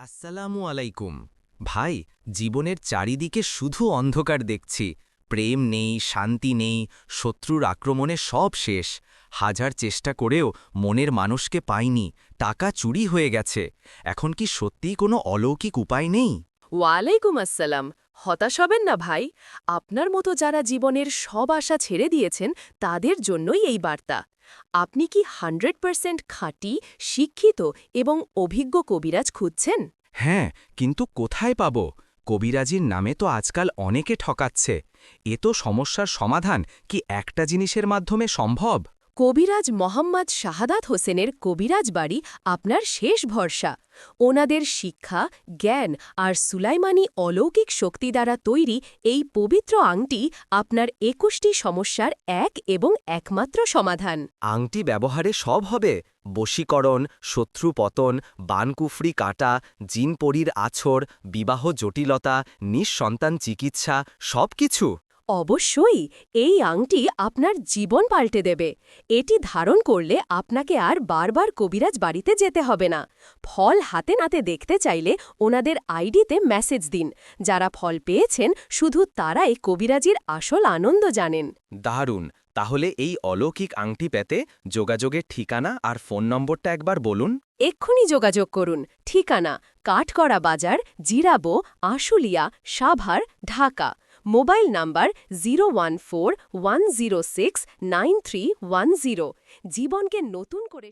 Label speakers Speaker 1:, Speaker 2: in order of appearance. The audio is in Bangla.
Speaker 1: আসসালামু আলাইকুম। ভাই, জীবনের চারিদিকে শুধু অন্ধকার দেখছি। প্রেম নেই, শান্তি নেই, শত্রুর আক্রমণে সব শেষ। হাজার চেষ্টা করেও মনের মানুষকে পাইনি, টাকা চুরি হয়ে গেছে। এখন কি সত্যিই কোনো অলৌকিক উপায় নেই?
Speaker 2: ওয়ালাইকুম আসসালাম। হতাশ হবেন না ভাই। আপনার মতো যারা জীবনের সব আশা ছেড়ে দিয়েছেন, তাদের জন্যই এই বার্তা। আপনি কি হান্ড্রেড পারসেন্ট খাঁটি, শিক্ষিত এবং অভিজ্ঞ কবিরাজ খুঁজছেন?
Speaker 1: হ্যাঁ কিন্তু কোথায় পাব? কবিরাজির নামে তো আজকাল অনেকে ঠকাচ্ছে। এ তো সমস্যার সমাধান কি একটা জিনিসের মাধ্যমে সম্ভব?
Speaker 2: কবিরাজ মোহাম্মদ শাহাদাত হোসেনের কবিরাজ বাড়ি আপনার শেষ ভরসা। ওনাদের শিক্ষা, জ্ঞান আর সুলাইমানি অলৌকিক শক্তি দ্বারা তৈরি এই পবিত্র আংটি আপনার একুশটি সমস্যার এক এবং একমাত্র সমাধান।
Speaker 1: আংটি ব্যবহারে সব হবে। বশীকরণ, শত্রু পতন, বানকুফরি কাটা, জিনপরির আছর বিবাহ জটিলতা, নিঃসন্তান চিকিৎসা সব কিছু
Speaker 2: অবশ্যই এই আংটি আপনার জীবন পাল্টে দেবে। এটি ধারণ করলে আপনাকে আর বারবার কবিরাজ বাড়িতে যেতে হবে না। ফল হাতে নাতে দেখতে চাইলে ওনাদের আইডিতে মেসেজ দিন। যারা ফল পেয়েছেন শুধু তারাই কবিরাজির আসল আনন্দ জানেন।
Speaker 1: দারুণ! তাহলে এই অলৌকিক আংটি পেতে যোগাযোগের ঠিকানা আর ফোন নম্বরটা একবার বলুন।
Speaker 2: এক্ষুনি যোগাযোগ করুন। ঠিকানা কাঠকড়া বাজার Zirabo Ashulia Savar Dhaka. Mobile number zero জীবনকে নতুন করে